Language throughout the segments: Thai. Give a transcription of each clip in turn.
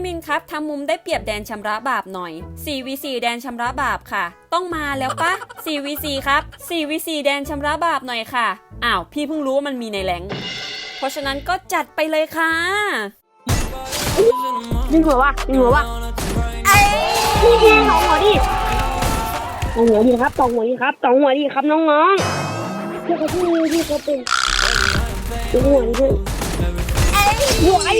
พี่มินครับทำมุมได้เปรียบแดนชำระบาปหน่อย 4v4 แดนชำระบาปค่ะ ต้องมาแล้วปะ 4v4 ครับ 4v4 แดนชำระบาปหน่อยค่ะ อ้าว พี่เพิ่งรู้ว่ามันมีในแรงค์เพราะฉะนั้นก็จัดไปเลยค่ะยิงหัววะยิงหัววะไอ้พี่ยิงสองหัวดิสองหัวดีครับสองหัวดีครับสองหัวดีครับน้องๆพี่เขาพี่พี่เขาเป็นสองหัวดีเพื่อนหัวไอ้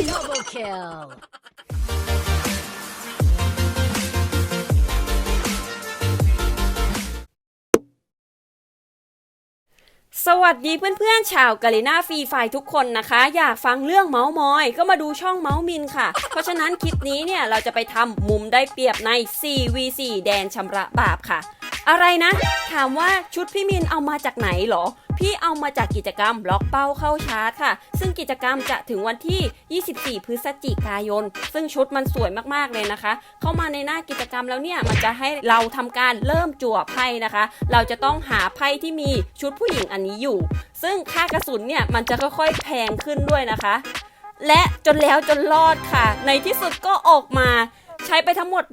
สวัสดีเพื่อนๆชาวกาลิน่าฟรีไฟทุกคนนะคะ อยากฟังเรื่องเมาส์มอย ก็มาดูช่องเมาส์มินค่ะ เพราะฉะนั้นคลิปนี้เนี่ยเราจะไปทำมุมได้เปรียบใน 4v4 แดนชำระบาปค่ะ อะไรนะ ถามว่าชุดพี่มินเอามาจากไหนเหรอ พี่เอามาจากกิจกรรมล็อกเป้าเข้าชาร์จค่ะ ซึ่งกิจกรรมจะถึงวันที่ 24 พฤศจิกายน ซึ่งชุดมันสวยมากๆเลยนะคะ เข้ามาในหน้ากิจกรรมแล้วเนี่ย มันจะให้เราทำการเริ่มจั่วไพ่นะคะ เราจะต้องหาไพ่ที่มีชุดผู้หญิงอันนี้อยู่ ซึ่งค่ากระสุนเนี่ยมันจะค่อยๆแพงขึ้นด้วยนะคะ และจนแล้วจนรอดค่ะ ในที่สุดก็ออกมา ใช้ไปทั้งหมด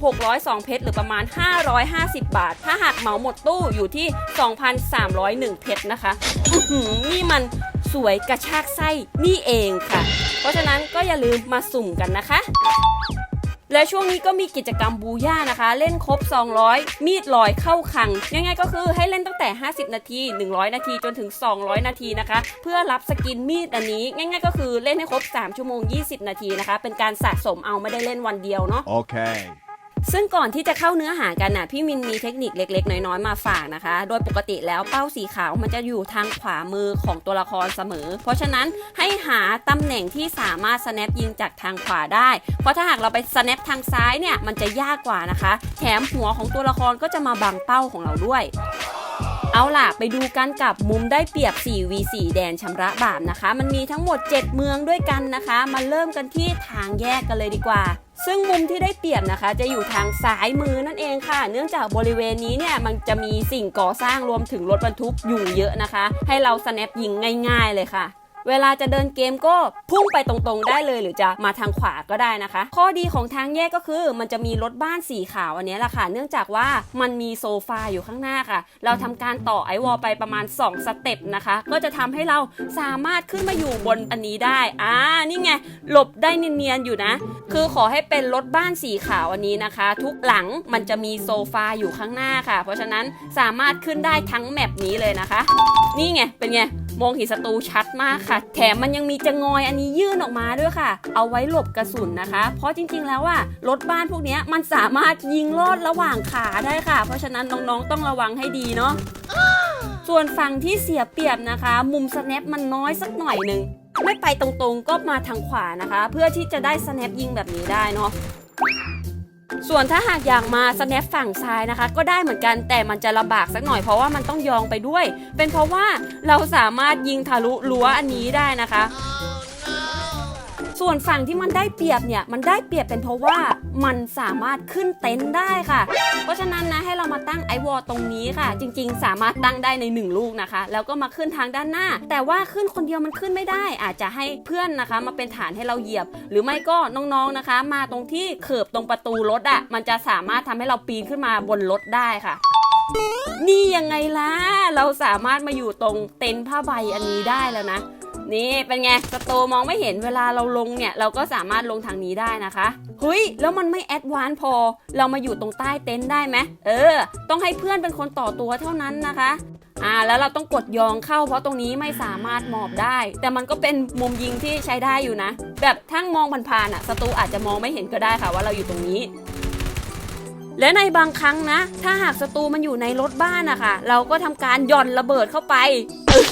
1,602 เพชรหรือประมาณ 550 บาท ถ้าหากเหมาหมดตู้อยู่ที่ 2,301 เพชรนะคะนี่มันสวยกระชากไส้นี่เองค่ะ เพราะฉะนั้นก็อย่าลืมมาสุ่มกันนะคะ และช่วงนี้ก็มีกิจกรรมบูย่านะคะ เล่นครบ 200 มีดลอยเข้าคังยังไงก็คือให้เล่นตั้งแต่ 50 นาที 100 นาทีจนถึง 200 นาทีนะคะ เพื่อรับสกินมีดอันนี้ ง่ายๆก็คือเล่นให้ครบ 3 ชั่วโมง 20 นาทีนะคะ เป็นการสะสมเอาไม่ได้เล่นวันเดียวเนาะ Okay. ซึ่งก่อนที่จะเข้าเนื้อหากันน่ะพี่มินมีเทคนิคเล็ก ๆ น้อยๆมาฝากนะคะ โดยปกติแล้วเป้าสีขาวมันจะอยู่ทางขวามือของตัวละครเสมอ เพราะฉะนั้นให้หาตำแหน่งที่สามารถ snap ยิงจากทางขวาได้ เพราะถ้าหากเราไป snap ทางซ้ายเนี่ยมันจะยากกว่านะคะ แถมหัวของตัวละครก็จะมาบังเป้าของเราด้วยเอาล่ะ ไปดูกันกับมุมได้เปรียบ 4v4 แดนชำระบาปนะคะ มันมีทั้งหมด 7 เมืองด้วยกันนะคะ มาเริ่มกันที่ทางแยกกันเลยดีกว่า ซึ่งมุมที่ได้เปรียบนะคะ จะอยู่ทางซ้ายมือนั่นเองค่ะ เนื่องจากบริเวณนี้เนี่ยมันจะมีสิ่งก่อสร้างรวมถึงรถบรรทุกอยู่เยอะนะคะ ให้เราสแนปยิงง่าย ๆเลยค่ะ เวลาจะเดินเกมก็พุ่งไปตรงๆได้เลย หรือจะมาทางขวาก็ได้นะคะ ข้อดีของทางแยกก็คือมันจะมีรถบ้านสีขาวอันนี้แหละค่ะ เนื่องจากว่ามันมีโซฟาอยู่ข้างหน้าค่ะ เราทำการต่อไอวอลไปประมาณ 2 สเต็ปนะคะ ก็จะทำให้เราสามารถขึ้นมาอยู่บนอันนี้ได้ อ่า นี่ไง หลบได้เนียนๆอยู่นะ คือขอให้เป็นรถบ้านสีขาวอันนี้นะคะ ทุกหลังมันจะมีโซฟาอยู่ข้างหน้าค่ะ เพราะฉะนั้นสามารถขึ้นได้ทั้งแมปนี้เลยนะคะ นี่ไง เป็นไง มองเห็นศัตรูชัดมากค่ะ แถมมันยังมีจะงอยอันนี้ยื่นออกมาด้วยค่ะ เอาไว้หลบกระสุนนะคะ เพราะจริงๆแล้วว่ารถบ้านพวกนี้มันสามารถยิงลอดระหว่างขาได้ค่ะ เพราะฉะนั้นน้องๆต้องระวังให้ดีเนาะส่วนฝั่งที่เสียเปรียบนะคะ มุมสแนปมันน้อยสักหน่อยหนึ่งไม่ไปตรงๆก็มาทางขวานะคะ เพื่อที่จะได้สแนปยิงแบบนี้ได้เนาะ ส่วนถ้าหากอยากมาสแนปฝั่งซ้ายนะคะ ก็ได้เหมือนกันแต่มันจะลำบากสักหน่อยเพราะว่ามันต้องยองไปด้วย เป็นเพราะว่าเราสามารถยิงทะลุรั้วอันนี้ได้นะคะ ส่วนฝั่งที่มันได้เปรียบเนี่ยมันได้เปรียบเป็นเพราะว่ามันสามารถขึ้นเต็นท์ได้ค่ะ เพราะฉะนั้นนะให้เรามาตั้งไอวอลตรงนี้ค่ะ จริง ๆ สามารถตั้งได้ในหนึ่งลูกนะคะ แล้วก็มาขึ้นทางด้านหน้า แต่ว่าขึ้นคนเดียวมันขึ้นไม่ได้ อาจจะให้เพื่อนนะคะ มาเป็นฐานให้เราเหยียบ หรือไม่ก็น้องๆนะคะ มาตรงที่เขิบตรงประตูรถอะ่ะมันจะสามารถทำให้เราปีนขึ้นมาบนรถได้ค่ะนี่ยังไงล่ะ เราสามารถมาอยู่ตรงเต็นท์ผ้าใบอันนี้ได้แล้วนะ นี่เป็นไงสโตมองไม่เห็นเวลาเราลงเนี่ย เราก็สามารถลงทางนี้ได้นะคะเฮ้ยแล้วมันไม่แอดวานพอ เรามาอยู่ตรงใต้เต็นท์ได้ไหมเออ ต้องให้เพื่อนเป็นคนต่อตัวเท่านั้นนะคะอ่าแล้วเราต้องกดยองเข้าเพราะตรงนี้ไม่สามารถหมอบได้ แต่มันก็เป็นมุมยิงที่ใช้ได้อยู่นะ แบบทั้งมองผ่านๆอะศัตรูอาจจะมองไม่เห็นก็ได้ค่ะว่าเราอยู่ตรงนี้ และในบางครั้งนะ ถ้าหากศัตรูมันอยู่ในรถบ้านอะค่ะ เราก็ทำการหย่อนระเบิดเข้าไป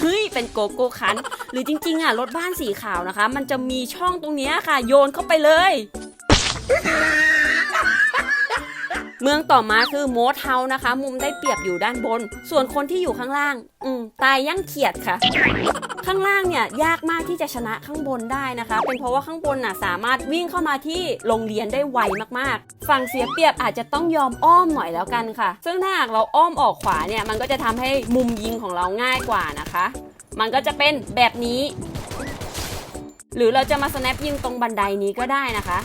เฮ้ยเป็นโกโก้คัน หรือจริงๆอะรถบ้านสีขาวนะคะ มันจะมีช่องตรงนี้ค่ะ โยนเข้าไปเลย เมืองต่อมาคือโมดเฮานะคะ มุมได้เปรียบอยู่ด้านบน ส่วนคนที่อยู่ข้างล่าง อืมตายยั่งเขียดค่ะ ข้างล่างเนี่ยยากมากที่จะชนะข้างบนได้นะคะ เป็นเพราะว่าข้างบนน่ะสามารถวิ่งเข้ามาที่โรงเรียนได้ไวมากๆ ฝั่งเสียเปรียบอาจจะต้องยอมอ้อมหน่อยแล้วกันค่ะ ซึ่งถ้าหากเราอ้อมออกขวาเนี่ยมันก็จะทำให้มุมยิงของเราง่ายกว่านะคะ มันก็จะเป็นแบบนี้ หรือเราจะมาสแนปยิงตรงบันไดนี้ก็ได้นะคะ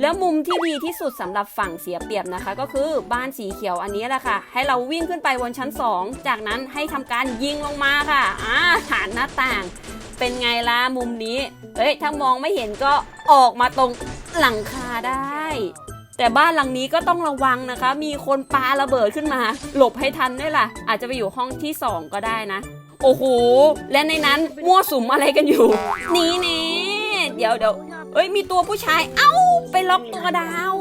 แล้วมุมที่ดีที่สุดสำหรับฝั่งเสียเปรียบนะคะ ก็คือบ้านสีเขียวอันนี้แหละค่ะ ให้เราวิ่งขึ้นไปบนชั้น 2 จากนั้นให้ทำการยิงลงมาค่ะอ่าฐานหน้าต่าง เป็นไงล่ะมุมนี้เอ้ยถ้ามองไม่เห็นก็ออกมาตรงหลังคาได้ แต่บ้านหลังนี้ก็ต้องระวังนะคะ มีคนปาระเบิดขึ้นมา หลบให้ทันด้วยล่ะ อาจจะไปอยู่ห้องที่ 2 ก็ได้นะ โอ้โหและในนั้นมั่วสุมอะไรกันอยู่นี่นี่เดี๋ยวเดี๋ยว เอ้ยมีตัวผู้ชาย เอ้าไปล็อกตัวดาว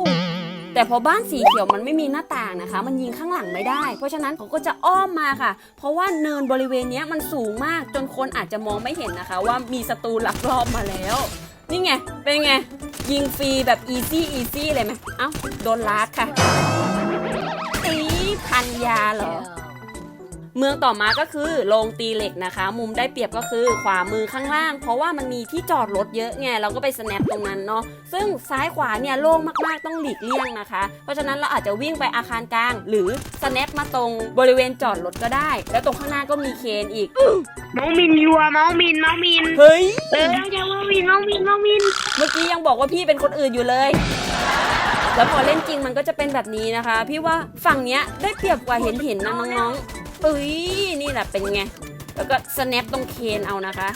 แต่พอบ้านสีเขียวมันไม่มีหน้าต่างนะคะ มันยิงข้างหลังไม่ได้ เพราะฉะนั้นเขาก็จะอ้อมมาค่ะ เพราะว่าเนินบริเวณนี้มันสูงมากจนคนอาจจะมองไม่เห็นนะคะ ว่ามีศัตรูหลักลอบมาแล้ว นี่ไง เป็นไง ยิงฟรีแบบอีซี่อีซี่เลยไหมเอ้าโดนลักค่ะตีพันยาเหรอ เมืองต่อมาก็คือโรงตีเหล็กนะคะ มุมได้เปรียบก็คือขวามือข้างล่าง เพราะว่ามันมีที่จอดรถเยอะไงเราก็ไปสแนปตรงนั้นเนาะซึ่งซ้ายขวาเนี่ยโล่งมากๆต้องหลีกเลี่ยงนะคะ เพราะฉะนั้นเราอาจจะวิ่งไปอาคารกลาง หรือสแนปมาตรงบริเวณจอดรถก็ได้ แล้วตรงข้างหน้าก็มีเคนอีกน้องมินยัวน้องมินน้องมินเฮ้ยเออน้องมินน้องมินน้องมิน เมื่อกี้ยังบอกว่าพี่เป็นคนอื่นอยู่เลยแล้วพอเล่นจริงมันก็จะเป็นแบบนี้นะคะ พี่ว่าฝั่งเนี้ยได้เปรียบกว่าเห็นเห็นๆนะน้องๆเอ้ยนี่แหละเป็นไง แล้วก็สแนปตรงเคนเอานะคะ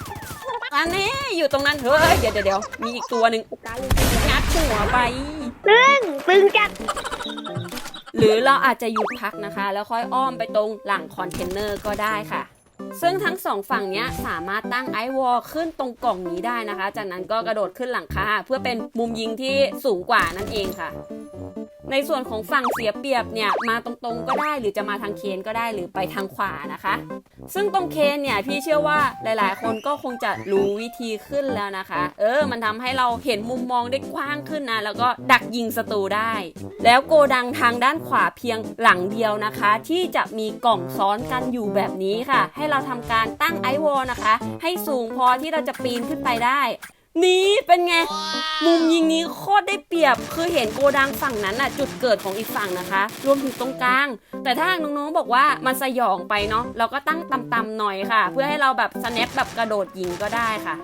อันนี้อยู่ตรงนั้นเฮ้ยเดี๋ยวเดี๋ยวเดี๋ยวมีอีกตัวหนึ่งงัดหัวไปตึงตึงจัดหรือเราอาจจะหยุดพักนะคะ แล้วค่อยอ้อมไปตรงหลังคอนเทนเนอร์ก็ได้ค่ะ ซึ่งทั้งสองฝั่งเนี้ยสามารถตั้งไอวอลขึ้นตรงกล่องนี้ได้นะคะ จากนั้นก็กระโดดขึ้นหลังคาเพื่อเป็นมุมยิงที่สูงกว่านั่นเองค่ะ ในส่วนของฝั่งเสียเปรียบเนี่ยมาตรงๆก็ได้หรือจะมาทางเคนก็ได้หรือไปทางขวานะคะ ซึ่งตรงเคนเนี่ยพี่เชื่อว่าหลายๆ คนก็คงจะรู้วิธีขึ้นแล้วนะคะ เออ มันทำให้เราเห็นมุมมองได้กว้างขึ้นนะแล้วก็ดักยิงศัตรูได้ แล้วโกดังทางด้านขวาเพียงหลังเดียวนะคะ ที่จะมีกล่องซ้อนกันอยู่แบบนี้ค่ะ ให้เราทำการตั้งไอวอลนะคะ ให้สูงพอที่เราจะปีนขึ้นไปได้ นี่เป็นไง มุมยิงนี้โคตรได้เปรียบ คือเห็นโกดังฝั่งนั้นน่ะ จุดเกิดของอีกฝั่งนะคะ รวมถึงตรงกลาง แต่ถ้าน้องๆบอกว่ามันสยองไปเนาะเราก็ตั้งต่ำๆหน่อยค่ะ เพื่อให้เราแบบสแนปแบบกระโดดยิงก็ได้ค่ะ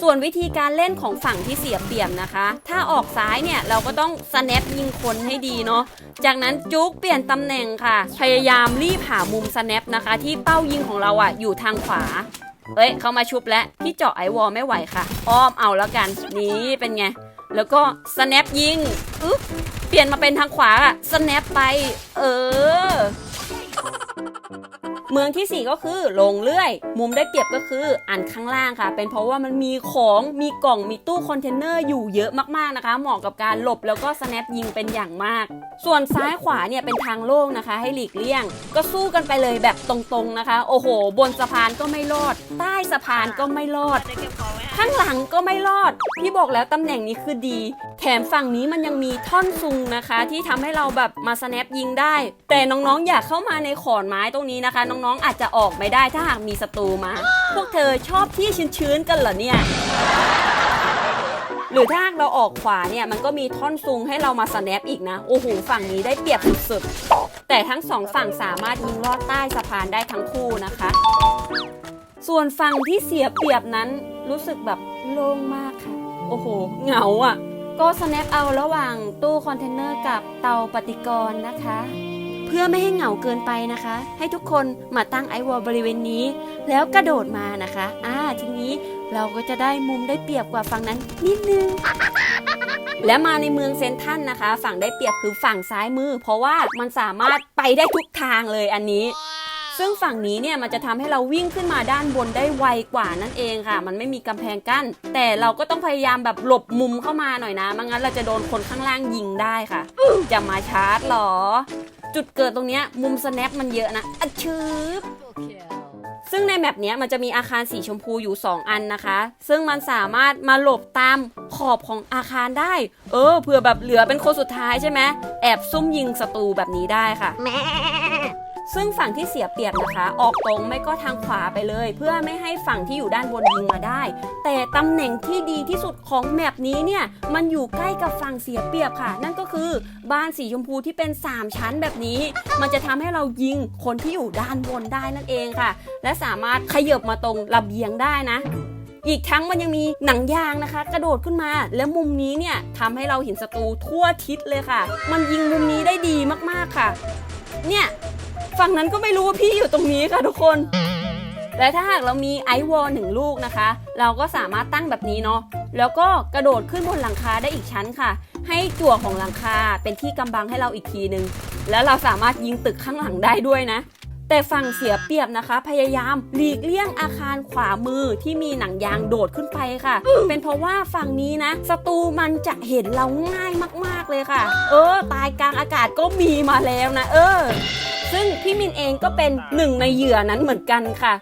ส่วนวิธีการเล่นของฝั่งที่เสียเปรียบนะคะ ถ้าออกซ้ายเนี่ยเราก็ต้องสแนปยิงคนให้ดีเนาะ จากนั้นจุกเปลี่ยนตำแหน่งค่ะ พยายามรีบหามุมสแนปนะคะ ที่เป้ายิงของเราอะอยู่ทางขวา เฮ้ยเขามาชุบแล้วพี่เจาะไอวอลไม่ไหวค่ะ อ้อมเอาแล้วกันนี่เป็นไง แล้วก็สแนปยิงอึ๊บเปลี่ยนมาเป็นทางขวาอะสแนปไป เออ เมืองที่ 4 ก็คือลงเลื่อย มุมได้เปรียบก็คืออันข้างล่างค่ะ เป็นเพราะว่ามันมีของมีกล่องมีตู้คอนเทนเนอร์อยู่เยอะมากๆนะคะ เหมาะกับการหลบแล้วก็สแนปยิงเป็นอย่างมาก ส่วนซ้ายขวาเนี่ยเป็นทางโล่งนะคะ ให้หลีกเลี่ยง ก็สู้กันไปเลยแบบตรงๆนะคะ โอ้โห บนสะพานก็ไม่รอด ใต้สะพานก็ไม่รอดได้เก็บของไว้ให้ข้างหลังก็ไม่รอด พี่บอกแล้วตำแหน่งนี้คือดี แถมฝั่งนี้มันยังมีท่อนซุงนะคะ ที่ทำให้เราแบบมาสแนปยิงได้ แต่น้องๆ อยากเข้ามาในขอนไม้ตรงนี้นะคะน้องๆอาจจะออกไม่ได้ถ้าหากมีศัตรูมา พวกเธอชอบที่ชื้นๆกันเหรอเนี่ย หรือถ้าเราออกขวาเนี่ยมันก็มีท่อนซุงให้เรามาสแนปอีกนะ โอ้โหฝั่งนี้ได้เปรียบสุดๆ แต่ทั้งสองฝั่งสามารถยิงลอดใต้สะพานได้ทั้งคู่นะคะ ส่วนฝั่งที่เสียเปรียบนั้นรู้สึกแบบโล่งมากค่ะ โอ้โห เหงาอะ ก็สแนปเอาระหว่างตู้คอนเทนเนอร์กับเตาปฏิกรณ์นะคะ เพื่อไม่ให้เหงาเกินไปนะคะ ให้ทุกคนมาตั้งไอวอลบริเวณนี้ แล้วกระโดดมานะคะอ่าทีนี้เราก็จะได้มุมได้เปรียบกว่าฝั่งนั้นนิดนึง และมาในเมืองเซนทันนะคะ ฝั่งได้เปรียบคือฝั่งซ้ายมือ เพราะว่ามันสามารถไปได้ทุกทางเลยอันนี้ซึ่งฝั่งนี้เนี่ยมันจะทำให้เราวิ่งขึ้นมาด้านบนได้ไวกว่านั่นเองค่ะ มันไม่มีกำแพงกั้น แต่เราก็ต้องพยายามแบบหลบมุมเข้ามาหน่อยนะไม่งั้นเราจะโดนคนข้างล่างยิงได้ค่ะ จะมาชาร์จเหรอ จุดเกิดตรงเนี้ยมุมสแนปมันเยอะนะอะชืบซึ่งในแมปเนี้ยมันจะมีอาคารสีชมพูอยู่ 2 อันนะคะ ซึ่งมันสามารถมาหลบตามขอบของอาคารได้ เออเผื่อแบบเหลือเป็นคนสุดท้ายใช่ไหมแอบซุ่มยิงศัตรูแบบนี้ได้ค่ะแม ซึ่งฝั่งที่เสียเปรียบนะคะ ออกตรงไม่ก็ทางขวาไปเลย เพื่อไม่ให้ฝั่งที่อยู่ด้านบนยิงมาได้ แต่ตำแหน่งที่ดีที่สุดของแมปนี้เนี่ยมันอยู่ใกล้กับฝั่งเสียเปรียบค่ะ นั่นก็คือบ้านสีชมพูที่เป็น 3 ชั้นแบบนี้ มันจะทำให้เรายิงคนที่อยู่ด้านบนได้นั่นเองค่ะ และสามารถขยับมาตรงระเบียงได้นะอีกทั้งมันยังมีหนังยางนะคะ กระโดดขึ้นมา แล้วมุมนี้เนี่ยทำให้เราเห็นศัตรูทั่วทิศเลยค่ะ มันยิงมุมนี้ได้ดีมากๆค่ะ เนี่ย ฝั่งนั้นก็ไม่รู้ว่าพี่อยู่ตรงนี้ค่ะทุกคน และถ้าหากเรามีไอวอลหนึ่งลูกนะคะ เราก็สามารถตั้งแบบนี้เนาะแล้วก็กระโดดขึ้นบนหลังคาได้อีกชั้นค่ะ ให้จั่วของหลังคาเป็นที่กำบังให้เราอีกทีหนึ่งแล้วเราสามารถยิงตึกข้างหลังได้ด้วยนะ แต่ฝั่งเสียเปรียบนะคะ พยายามหลีกเลี่ยงอาคารขวามือที่มีหนังยางโดดขึ้นไปค่ะ เป็นเพราะว่าฝั่งนี้นะศัตรูมันจะเห็นเราง่ายมากๆเลยค่ะ เออ ตายกลางอากาศก็มีมาแล้วนะ เออ ซึ่งพี่มินเองก็เป็นหนึ่งในเหยื่อนั้นเหมือนกันค่ะ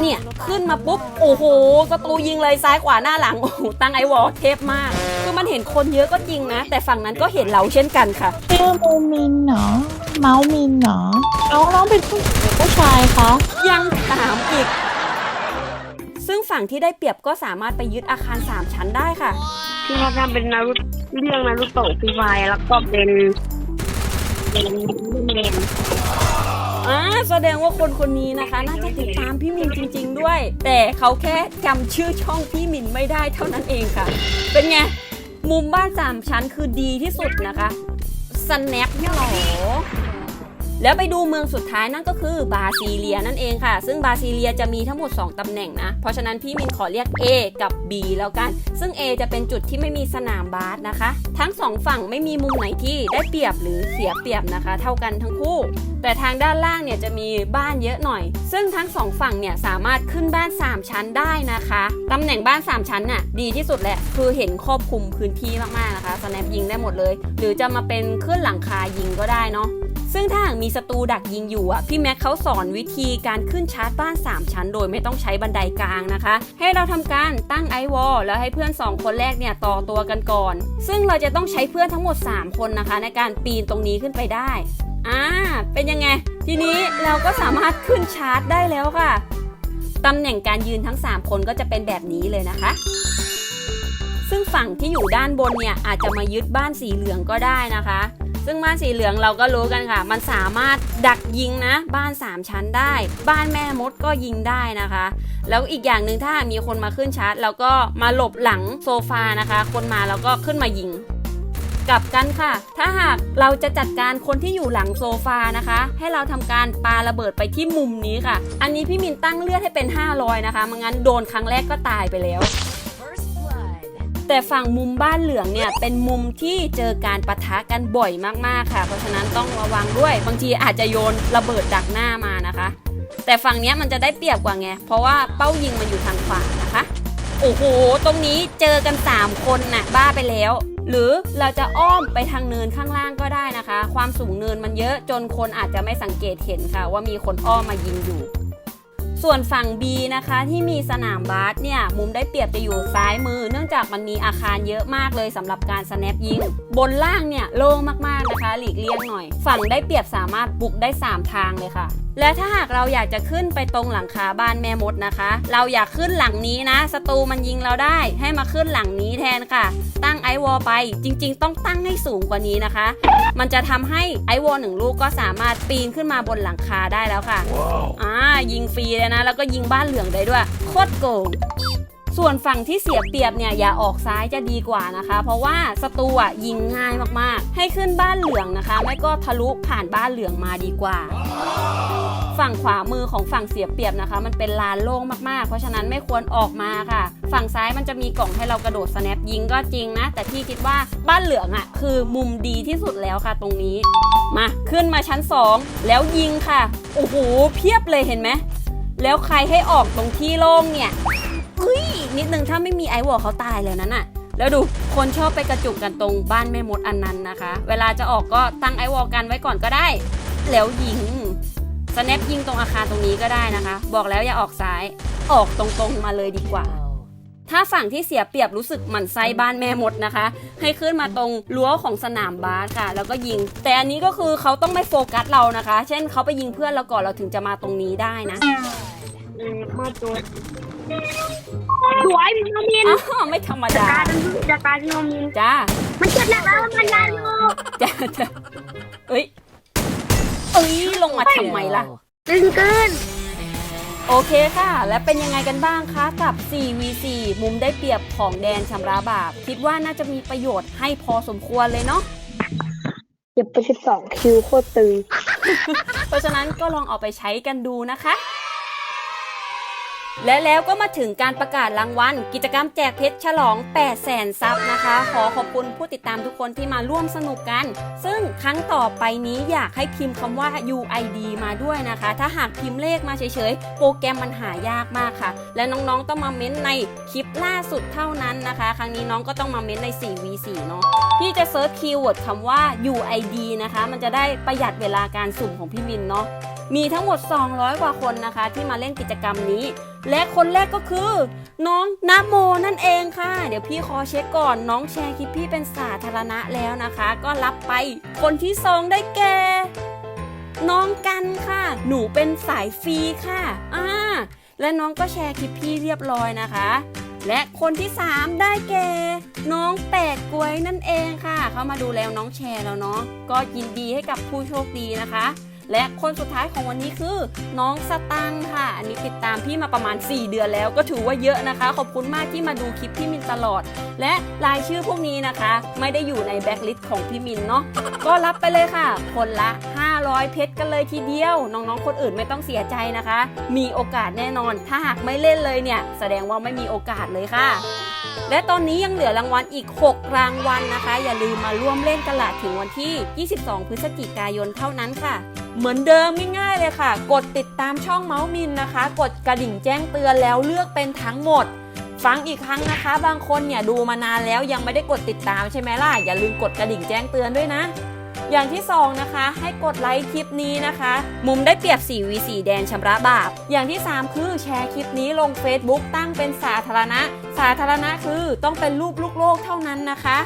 เนี่ย ขึ้นมาปุ๊บ โอ้โหศัตรูยิงเลยซ้ายขวาหน้าหลัง โอ้โห ตั้งไอวอลเทพมาก คือมันเห็นคนเยอะก็จริงนะ แต่ฝั่งนั้นก็เห็นเราเช่นกันค่ะชื่อมูมินเหรอ เมาส์มินเหรอน้องน้องเป็นผู้หญิงหรือผู้ชายคะยังถามอีก ซึ่งฝั่งที่ได้เปรียบก็สามารถไปยึดอาคาร 3 ชั้นได้ค่ะ ที่เขาทำเป็นนารุเรื่องนารุโตะฟรีไฟร์แล้วก็เป็นเป็นเมนอ่าแสดงว่าคนคนนี้นะคะ น่าจะติดตามพี่มินจริง ๆ ด้วย แต่เขาแค่จำชื่อช่องพี่มินไม่ได้เท่านั้นเองค่ะ เป็นไง มุมบ้าน3ชั้นคือดีที่สุดนะคะ สแนปหรอแล้วไปดูเมืองสุดท้ายนั่นก็คือบาซิเลียนั่นเองค่ะ ซึ่งบาซิเลียจะมีทั้งหมด 2 ตำแหน่งนะ เพราะฉะนั้นพี่มินขอเรียก A กับ B แล้วกัน ซึ่ง A จะเป็นจุดที่ไม่มีสนามบาสนะคะ ทั้งสองฝั่งไม่มีมุมไหนที่ได้เปรียบหรือเสียเปรียบนะคะ เท่ากันทั้งคู่ แต่ทางด้านล่างเนี่ยจะมีบ้านเยอะหน่อย ซึ่งทั้งสองฝั่งเนี่ยสามารถขึ้นบ้าน 3 ชั้นได้นะคะตำแหน่งบ้าน 3 ชั้นน่ะดีที่สุดแหละคือเห็นครอบคลุมพื้นที่มากๆนะคะสแนปยิงได้หมดเลย หรือจะมาเป็นขึ้นหลังคายิงก็ได้เนาะ ซึ่งถ้าหากมีศัตรูดักยิงอยู่อะพี่แม็กเขาสอนวิธีการขึ้นชาร์จบ้าน 3 ชั้น โดยไม่ต้องใช้บันไดกลางนะคะ ให้เราทำการตั้งไอวอลแล้วให้เพื่อน 2 คนแรกเนี่ยต่อตัวกันก่อน ซึ่งเราจะต้องใช้เพื่อนทั้งหมด 3 คนนะคะ ในการปีนตรงนี้ขึ้นไปได้อ่าเป็นยังไง ทีนี้เราก็สามารถขึ้นชาร์จได้แล้วค่ะตำแหน่งการยืนทั้ง 3 คนก็จะเป็นแบบนี้เลยนะคะ ซึ่งฝั่งที่อยู่ด้านบนเนี่ยอาจจะมายึดบ้านสีเหลืองก็ได้นะคะ ซึ่งบ้านสีเหลืองเราก็รู้กันค่ะ มันสามารถดักยิงนะ บ้าน 3 ชั้นได้ บ้านแม่มดก็ยิงได้นะคะ แล้วอีกอย่างหนึ่งถ้ามีคนมาขึ้นชาร์จเราก็มาหลบหลังโซฟานะคะ คนมาแล้วก็ขึ้นมายิงกลับกันค่ะ ถ้าหากเราจะจัดการคนที่อยู่หลังโซฟานะคะ ให้เราทำการปาระเบิดไปที่มุมนี้ค่ะ อันนี้พี่มินตั้งเลือดให้เป็น 500 นะคะ ไม่งั้นโดนครั้งแรกก็ตายไปแล้ว แต่ฝั่งมุมบ้านเหลืองเนี่ยเป็นมุมที่เจอการปะทะกันบ่อยมากๆค่ะ เพราะฉะนั้นต้องระวังด้วย บางทีอาจจะโยนระเบิดดักหน้ามานะคะ แต่ฝั่งนี้มันจะได้เปรียบกว่าไง เพราะว่าเป้ายิงมันอยู่ทางขวานะคะ โอ้โห ตรงนี้เจอกัน 3 คนน่ะบ้าไปแล้ว หรือเราจะอ้อมไปทางเนินข้างล่างก็ได้นะคะ ความสูงเนินมันเยอะจนคนอาจจะไม่สังเกตเห็นค่ะ ว่ามีคนอ้อมมายิงอยู่ ส่วนฝั่ง B นะคะที่มีสนามบาสเนี่ยมุมได้เปรียบจะอยู่ซ้ายมือ เนื่องจากมันมีอาคารเยอะมากเลยสำหรับการ snap ยิง บนล่างเนี่ยโล่งมากๆนะคะ หลีกเลี่ยงหน่อย ฝั่งได้เปรียบสามารถบุกได้ 3 ทางเลยค่ะและถ้าหากเราอยากจะขึ้นไปตรงหลังคาบ้านแม่มดนะคะ เราอยากขึ้นหลังนี้นะศัตรูมันยิงเราได้ให้มาขึ้นหลังนี้แทนค่ะ ตั้งไอวอลไปจริง ๆ ต้องตั้งให้สูงกว่านี้นะคะ มันจะทำให้ไอวอลหนึ่งลูกก็สามารถปีนขึ้นมาบนหลังคาได้แล้วค่ะอ่ายิงฟรีเลยนะ แล้วก็ยิงบ้านเหลืองได้ด้วยโคตรโกงส่วนฝั่งที่เสียเปรียบเนี่ยอย่าออกซ้ายจะดีกว่านะคะ เพราะว่าศัตรูอะยิงง่ายมากๆ ให้ขึ้นบ้านเหลืองนะคะ ไม่ก็ทะลุผ่านบ้านเหลืองมาดีกว่า ฝั่งขวามือของฝั่งเสียเปรียบนะคะ มันเป็นลานโล่งมากๆ เพราะฉะนั้นไม่ควรออกมาค่ะ ฝั่งซ้ายมันจะมีกล่องให้เรากระโดดสแนปยิงก็จริงนะ แต่พี่คิดว่าบ้านเหลืองอะ คือมุมดีที่สุดแล้วค่ะ ตรงนี้ มาขึ้นมาชั้น 2 แล้วยิงค่ะ โอ้โหเพียบเลยเห็นไหมแล้วใครให้ออกตรงที่โล่งเนี่ยเฮ้ยนิดนึงถ้าไม่มีไอวอลเขาตายแล้วนั่นน่ะแล้วดูคนชอบไปกระจุกกันตรงบ้านแม่มดอันนั้นนะคะ เวลาจะออกก็ตั้งไอวอลกันไว้ก่อนก็ได้ แล้วยิง สแนปยิงตรงอาคารตรงนี้ก็ได้นะคะ บอกแล้วอย่าออกซ้าย ออกตรงๆมาเลยดีกว่า ถ้าฝั่งที่เสียเปรียบรู้สึกหมั่นไส้บ้านแม่มดนะคะ ให้ขึ้นมาตรงรั้วของสนามบาสค่ะ แล้วก็ยิง แต่อันนี้ก็คือเขาต้องไม่โฟกัสเรานะคะ เช่นเขาไปยิงเพื่อนเราก่อนเราถึงจะมาตรงนี้ได้นะอืมมาตัวสวยพี่โมมินอ้าวไม่ธรรมจัดดาการจัดการพี่โมมินจ้ามันเจ็บหนักแล้วมันยาอยู่จ้าจ้าเอ้ยเอ้ยลง มาทำไมล่ะ ตึงเกิน โอเคค่ะ และเป็นยังไงกันบ้างคะกับ 4v4 มุมได้เปรียบของแดนชำระบาป คิดว่าน่าจะมีประโยชน์ให้พอสมควรเลยเนาะ เก็บไปสิบสองคิวโคตรตึง เพราะฉะนั้นก็ลองเอาไปใช้กันดูนะคะ และแล้วก็มาถึงการประกาศรางวัล กิจกรรมแจกเพชรฉลอง 8 0 0แสนซับนะคะ ขอขอบคุณผู้ติดตามทุกคนที่มาร่วมสนุกกัน ซึ่งครั้งต่อไปนี้อยากให้พิมพ์คำว่า UID มาด้วยนะคะ ถ้าหากพิมพ์เลขมาเฉยๆ โปรแกรมมันหายากมากค่ะ และน้องๆต้องมาเม้นในคลิปล่าสุดเท่านั้นนะคะ ครั้งนี้น้องก็ต้องมาเม้นใน 4v4 เนาะพี่จะเซิร์ชคีย์เวิร์ดคำว่า UID นะคะ มันจะได้ประหยัดเวลาการสุ่มของพี่มินเนาะ มีทั้งหมด 200 กว่าคนนะคะ ที่มาเล่นกิจกรรมนี้ และคนแรกก็คือ น้องนโมนั่นเองค่ะ เดี๋ยวพี่ขอเช็คก่อน น้องแชร์คลิปพี่เป็นสาธารณะแล้วนะคะ ก็รับไปคนที่สองได้แก่น้องกันค่ะ หนูเป็นสายฟรีค่ะอ่าและน้องก็แชร์คลิปพี่เรียบร้อยนะคะ และคนที่ 3 ได้แก่น้องแปดกล้วยนั่นเองค่ะ เข้ามาดูแล้วน้องแชร์แล้วเนาะก็ยินดีให้กับผู้โชคดีนะคะ และคนสุดท้ายของวันนี้คือ น้องสตังค่ะ อันนี้ติดตามพี่มาประมาณ 4 เดือนแล้ว ก็ถือว่าเยอะนะคะ ขอบคุณมากที่มาดูคลิปพี่มินตลอด และรายชื่อพวกนี้นะคะ ไม่ได้อยู่ในแบ็คลิสต์ของพี่มินเนาะก็รับไปเลยค่ะ คนละ 500 เพชรกันเลยทีเดียว น้องๆ คนอื่นไม่ต้องเสียใจนะคะ มีโอกาสแน่นอน ถ้าหากไม่เล่นเลยเนี่ย แสดงว่าไม่มีโอกาสเลยค่ะและตอนนี้ยังเหลือรางวัลอีก 6 รางวัลนะคะ อย่าลืมมาร่วมเล่นกันละถึงวันที่ 22 พฤศจิกายนเท่านั้นค่ะ เหมือนเดิมง่ายๆเลยค่ะ กดติดตามช่องเมาส์มินนะคะ กดกระดิ่งแจ้งเตือนแล้วเลือกเป็นทั้งหมด ฟังอีกครั้งนะคะ บางคนเนี่ยดูมานานแล้วยังไม่ได้กดติดตามใช่ไหมล่ะ อย่าลืมกดกระดิ่งแจ้งเตือนด้วยนะ อย่างที่สองนะคะให้กดไลค์คลิปนี้นะคะ มุมได้เปรียบ 4v4 แดนชำระบาป อย่างที่ 3 คือแชร์คลิปนี้ลง Facebook ตั้งเป็นสาธารณะ สาธารณะคือต้องเป็นรูปลูกโลกเท่านั้นนะคะ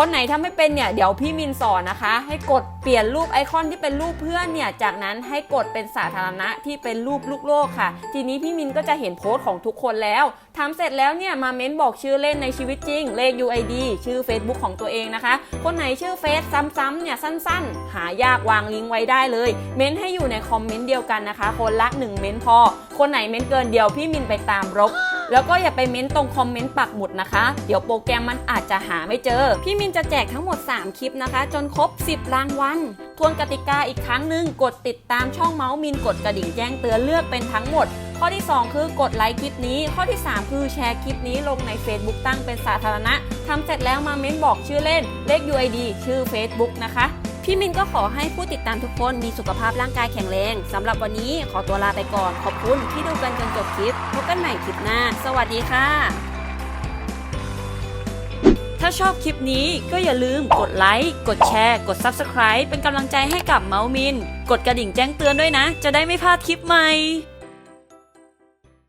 คนไหนถ้าไม่เป็นเนี่ยเดี๋ยวพี่มินสอนนะคะ ให้กดเปลี่ยนรูปไอคอนที่เป็นรูปเพื่อนเนี่ยจากนั้นให้กดเป็นสาธารณะที่เป็นรูปลูกโลกค่ะ ทีนี้พี่มินก็จะเห็นโพสต์ของทุกคนแล้วทำเสร็จแล้วเนี่ยมาเม้นบอกชื่อเล่นในชีวิตจริง เลข UID ชื่อ Facebook ของตัวเองนะคะ คนไหนชื่อเฟซซ้ำๆเนี่ยสั้นๆ หายากวางลิงก์ไว้ได้เลย เม้นให้อยู่ในคอมเมนต์เดียวกันนะคะ คนละ 1 เม้นพอ คนไหนเม้นเกินเดียวพี่มินไปตามรบ แล้วก็อย่าไปเม้นตรงคอมเมนต์ปักหมุดนะคะ เดี๋ยวโปรแกรมมันอาจจะหาไม่เจอ พี่มินจะแจกทั้งหมด 3 คลิปนะคะ จนครบ 10 รางวัลทวนกติกาอีกครั้งหนึ่งกดติดตามช่องเมาส์มินกดกระดิ่งแจ้งเตือนเลือกเป็นทั้งหมด ข้อที่ 2 คือกดไลค์คลิปนี้ ข้อที่ 3 คือแชร์คลิปนี้ลงใน Facebook ตั้งเป็นสาธารณะทำเสร็จแล้วมาเม้นบอกชื่อเล่นเลข UID ชื่อ Facebook นะคะ พี่มินก็ขอให้ผู้ติดตามทุกคนมีสุขภาพร่างกายแข็งแรงสำหรับวันนี้ขอตัวลาไปก่อน ขอบคุณที่ดูกันจนจบคลิปพบกันใหม่คลิปหน้า สวัสดีค่ะ ถ้าชอบคลิปนี้ก็อย่าลืมกดไลค์ กดแชร์ กด Subscribe เป็นกำลังใจให้กับเมาส์มิน กดกระดิ่งแจ้งเตือนด้วยนะ จะได้ไม่พลาดคลิปใหม่